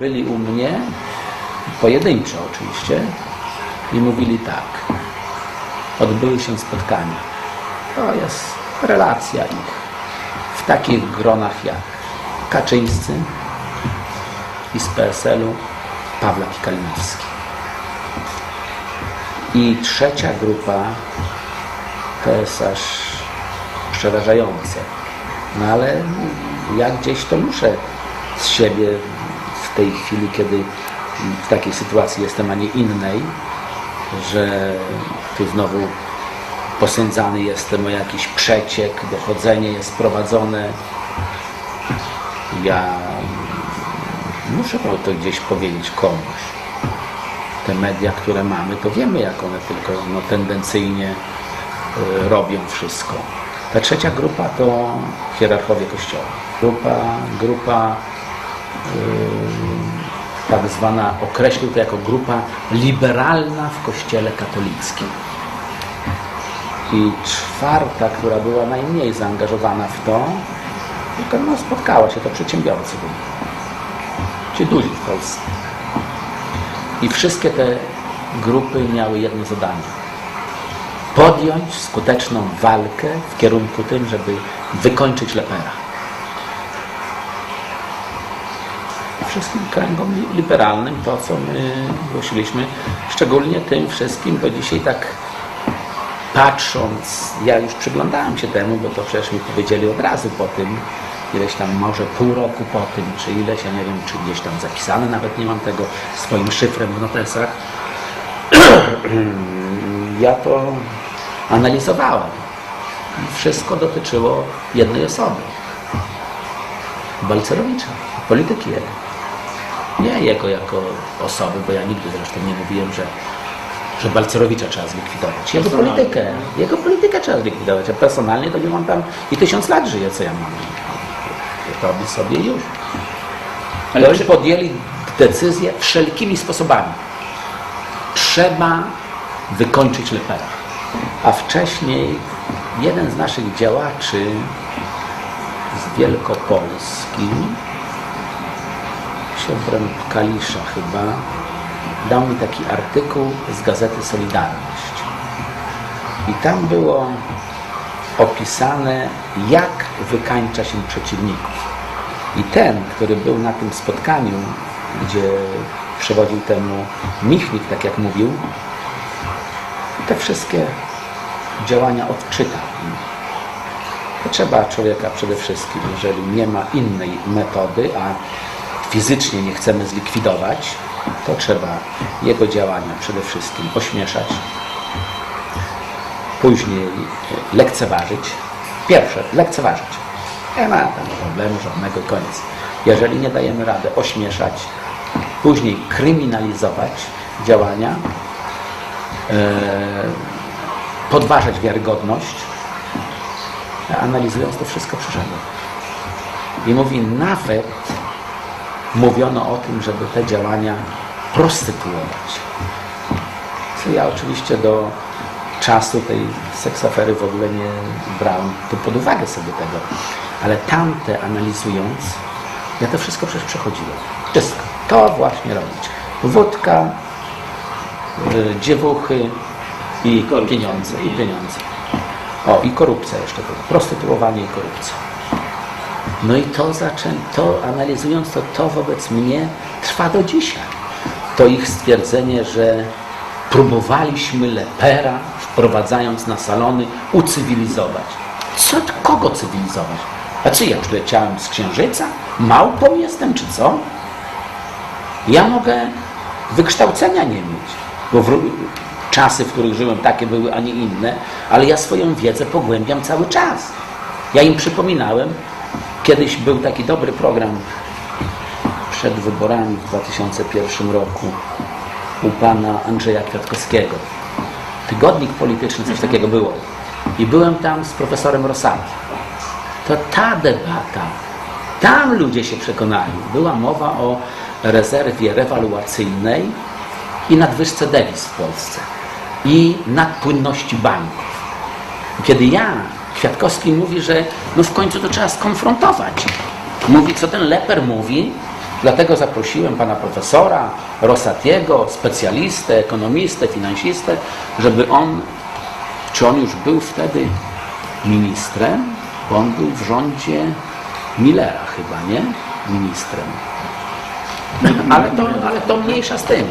Byli u mnie, pojedynczo oczywiście, i mówili tak. Odbyły się spotkania. To jest relacja ich w takich gronach jak Kaczyńscy i z PSL-u Pawlak i Kalinowski. I trzecia grupa to jest aż przerażające. No ale ja gdzieś to muszę z siebie w tej chwili, kiedy w takiej sytuacji jestem, a nie innej, że tu znowu posądzany jestem o jakiś przeciek, dochodzenie jest prowadzone. Ja muszę to gdzieś powiedzieć komuś. Te media, które mamy, to wiemy, jak one tylko no, tendencyjnie y, robią wszystko. Ta trzecia grupa to hierarchowie Kościoła. Grupa, grupa tak zwana, określił to jako grupa liberalna w Kościele katolickim. I czwarta, która była najmniej zaangażowana w to, tylko no, spotkała się, to przedsiębiorcy. Ci duzi w Polsce. I wszystkie te grupy miały jedno zadanie. Podjąć skuteczną walkę w kierunku tym, żeby wykończyć Lepera. Wszystkim kręgom li- liberalnym to, co my głosiliśmy, szczególnie tym wszystkim, bo dzisiaj tak patrząc, ja już przyglądałem się temu, bo to przecież mi powiedzieli od razu po tym, ileś tam może pół roku po tym, czy ileś, ja nie wiem, czy gdzieś tam zapisane, nawet nie mam tego swoim szyfrem w notesach. ja to analizowałem. Wszystko dotyczyło jednej osoby. Balcerowicza, polityki jego. Nie jego jako osoby, bo ja nigdy zresztą nie mówiłem, że że Balcerowicza trzeba zlikwidować. Jego politykę, jego politykę trzeba zlikwidować, a personalnie to nie mam tam i tysiąc lat żyje, co ja mam. Robi sobie już. Ale oni podjęli decyzję wszelkimi sposobami. Trzeba wykończyć Lepera. A wcześniej jeden z naszych działaczy z Wielkopolski, Siobrem Kalisza chyba, dał mi taki artykuł z gazety Solidarność. I tam było opisane, jak wykańcza się przeciwników. I ten, który był na tym spotkaniu, gdzie przewodził temu Michnik, tak jak mówił, te wszystkie działania odczytał. Trzeba człowieka przede wszystkim, jeżeli nie ma innej metody, a fizycznie nie chcemy zlikwidować, to trzeba jego działania przede wszystkim ośmieszać, później lekceważyć. Pierwsze, lekceważyć. Nie ma tam problemu żadnego koniec. Jeżeli nie dajemy rady ośmieszać, później kryminalizować działania, e, podważać wiarygodność, analizując to wszystko przyszedłem. I mówi, nawet mówiono o tym, żeby te działania prostytuować. Co ja oczywiście do czasu tej seksafery w ogóle nie brałem tu pod uwagę sobie tego. Ale tamte analizując, ja to wszystko przecież przechodziłem. Wszystko. To właśnie robić. Wódka, y, dziewuchy i pieniądze. I pieniądze. O, i korupcja jeszcze była. Prostytuowanie i korupcja. No i to zaczęto, analizując to, to wobec mnie trwa do dzisiaj. To ich stwierdzenie, że próbowaliśmy lepera, wprowadzając na salony, ucywilizować. Co, kogo cywilizować? A czy ja przyleciałem z Księżyca? Małpą jestem, czy co? Ja mogę wykształcenia nie mieć, bo w, czasy, w których żyłem, takie były, a nie inne, ale ja swoją wiedzę pogłębiam cały czas. Ja im przypominałem, kiedyś był taki dobry program przed wyborami w 2001 roku u pana Andrzeja Kwiatkowskiego. Tygodnik polityczny, coś takiego było. I byłem tam z profesorem Rosati. To ta debata, tam ludzie się przekonali. Była mowa o rezerwie rewaluacyjnej i nadwyżce dewiz w Polsce i nadpłynności banków. Kiedy ja, Kwiatkowski mówi, że no w końcu to trzeba skonfrontować. Mówi, co ten leper mówi, Dlatego zaprosiłem pana profesora Rosatiego, specjalistę, ekonomistę, finansistę, żeby on, czy on już był wtedy ministrem, bo on był w rządzie Millera chyba, nie? Ministrem. Ale to, ale to mniejsza z tym.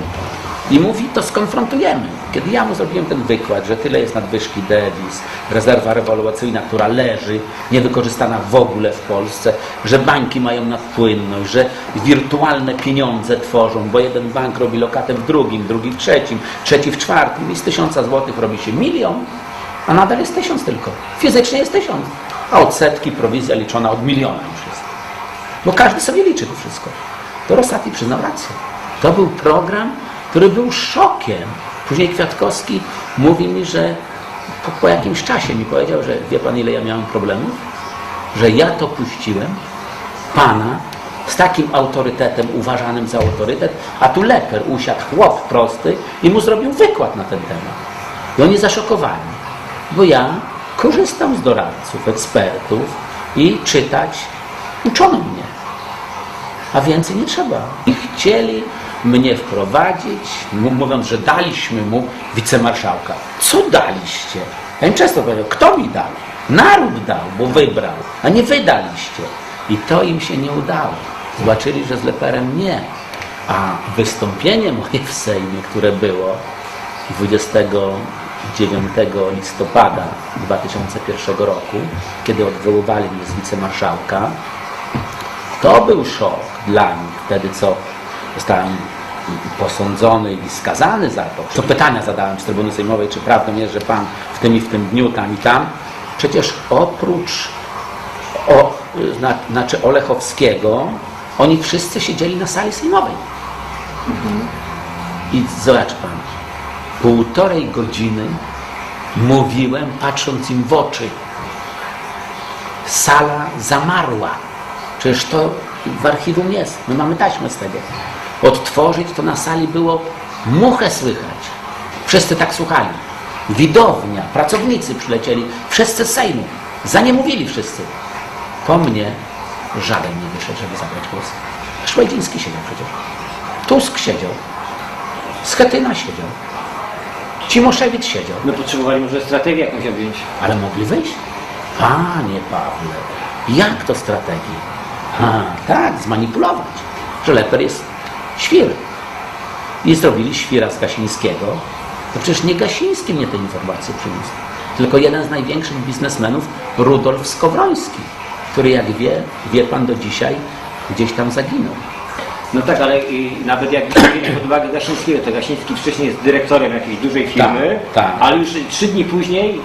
I mówi, to skonfrontujemy. Kiedy ja mu zrobiłem ten wykład, że tyle jest nadwyżki dewiz, rezerwa rewolucyjna, która leży, niewykorzystana w ogóle w Polsce, że banki mają nadpłynność, że wirtualne pieniądze tworzą, bo jeden bank robi lokatę w drugim, drugi w trzecim, trzeci w czwartym i z tysiąca złotych robi się milion, a nadal jest tysiąc tylko. Fizycznie jest tysiąc. A odsetki, prowizja liczona od miliona już jest. Bo każdy sobie liczy to wszystko. To Rosati przyznał rację. To był program, który był szokiem. Później Kwiatkowski mówi mi, że po, po jakimś czasie mi powiedział, że wie pan ile ja miałem problemów? Że ja to puściłem, pana, z takim autorytetem uważanym za autorytet, a tu leper usiadł, chłop prosty i mu zrobił wykład na ten temat. I oni zaszokowani, bo ja korzystam z doradców, ekspertów i czytać uczono mnie a więcej nie trzeba. I chcieli mnie wprowadzić, mówiąc, że daliśmy mu wicemarszałka. Co daliście? Ja im często powiedział, kto mi dał? Naród dał, bo wybrał, a nie wy daliście. I to im się nie udało. Zobaczyli, że z Leperem nie. A wystąpienie moje w Sejmie, które było 29 listopada 2001 roku, kiedy odwoływali mnie z wicemarszałka, to był szok dla nich wtedy, co zostałem posądzony i skazany za to. To pytania zadałem z trybuny sejmowej, czy prawdą jest, że pan w tym i w tym dniu, tam i tam. Przecież oprócz o, zna, znaczy Olechowskiego, oni wszyscy siedzieli na sali sejmowej. I zobacz pan, półtorej godziny mówiłem, patrząc im w oczy. Sala zamarła. Przecież to w archiwum jest. My mamy taśmę z tego. Odtworzyć to na sali było muchę słychać. Wszyscy tak słuchali. Widownia, pracownicy przylecieli, wszyscy z Sejmu. Za nie mówili wszyscy. Po mnie żaden nie wyszedł, żeby zabrać głos. Szwajdziński siedział przecież. Tusk siedział. Schetyna siedział. Cimoszewicz siedział. No potrzebowali może strategię jakąś objąć. Ale mogli wyjść? Panie Pawle, jak to strategii? A, tak, zmanipulować, że Leper jest świr. I zrobili świra z Gasińskiego. To przecież nie Gasiński mnie te informacje przyniósł, tylko jeden z największych biznesmenów, Rudolf Skowroński, który jak wie, wie pan do dzisiaj, gdzieś tam zaginął. No tak, ale nawet jak weźmiemy pod uwagę Gasińskiego, to Gasiński wcześniej jest dyrektorem jakiejś dużej firmy, Tak, tak. ale już trzy dni później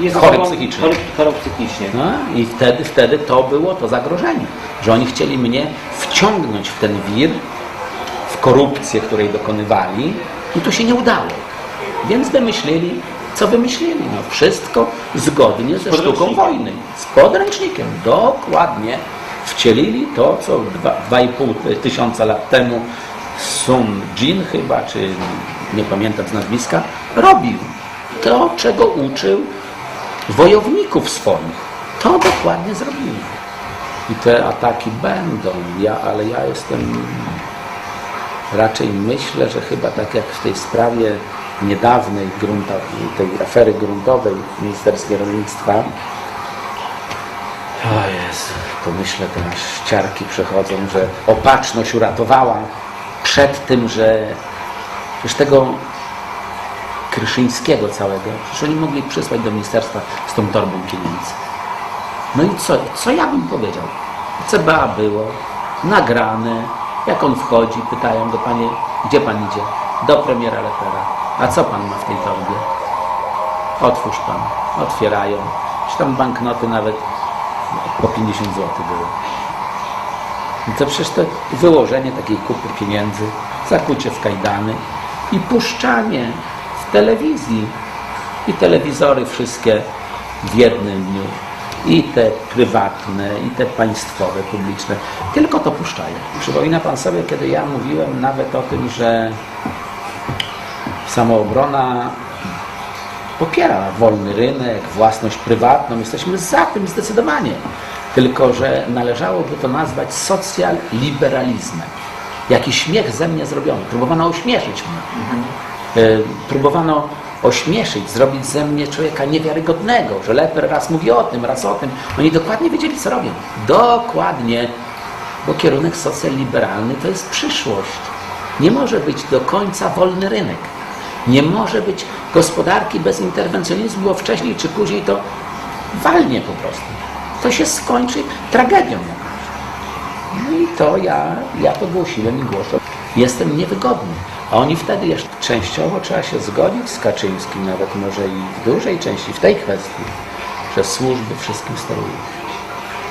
jest Chory psychicznie. Chory, psychicznie. No, I wtedy, wtedy to było to zagrożenie, że oni chcieli mnie wciągnąć w ten wir, w korupcję, której dokonywali i to się nie udało. Więc wymyślili, co wymyślili? No, wszystko zgodnie ze sztuką wojny, z podręcznikiem, dokładnie. Wcielili to, co dwa- 2,5 tysiąca lat temu Sun Jin chyba, czy nie pamiętam z nazwiska, robił. To, czego uczył wojowników swoich. To dokładnie zrobili. I te ataki będą, ja, ale ja jestem raczej myślę, że chyba tak jak w tej sprawie niedawnej grunta, tej afery gruntowej w Ministerstwie Rolnictwa. O to myślę, te aż ciarki przechodzą, że opatrzność uratowała przed tym, że przecież tego Kryszyńskiego całego, przecież oni mogli przysłać do ministerstwa z tą torbą pieniędzy. No i co, co ja bym powiedział? CBA było, nagrane, jak on wchodzi, pytają go, panie, gdzie pan idzie? Do premiera Lepera. A co pan ma w tej torbie? Otwórz pan. Otwierają. Czy tam banknoty nawet po 50 zł były. No to przecież to wyłożenie takiej kupy pieniędzy, zakucie w kajdany i puszczanie telewizji. I telewizory wszystkie w jednym dniu. I te prywatne, i te państwowe, publiczne. Tylko to puszczają. Przypomina Pan sobie, kiedy ja mówiłem nawet o tym, że samoobrona popiera wolny rynek, własność prywatną. Jesteśmy za tym zdecydowanie. tylko że należałoby to nazwać socjal-liberalizmem. Jaki śmiech ze mnie zrobiono. Próbowano ośmieszyć mnie. E, Próbowano ośmieszyć, zrobić ze mnie człowieka niewiarygodnego, że Leper raz mówi o tym, raz o tym. Oni dokładnie wiedzieli, co robią. Dokładnie, bo kierunek socjal-liberalny to jest przyszłość. Nie może być do końca wolny rynek. Nie może być gospodarki bez interwencjonizmu, bo wcześniej czy później to walnie po prostu. To się skończy tragedią. No i to ja, ja to głosiłem i głoszę. Jestem niewygodny. A oni wtedy jeszcze częściowo trzeba się zgodzić z Kaczyńskim, nawet może i w dużej części w tej kwestii, że służby wszystkim sterują.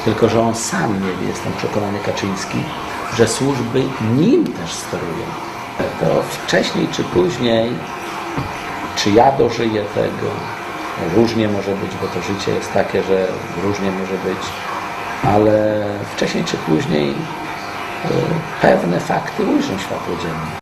Tylko, że on sam nie wie, jestem przekonany Kaczyński, że służby nim też sterują. To wcześniej czy później, czy ja dożyję tego, różnie może być, bo to życie jest takie, że różnie może być, ale wcześniej czy później pewne fakty ujrzą światło dzienne.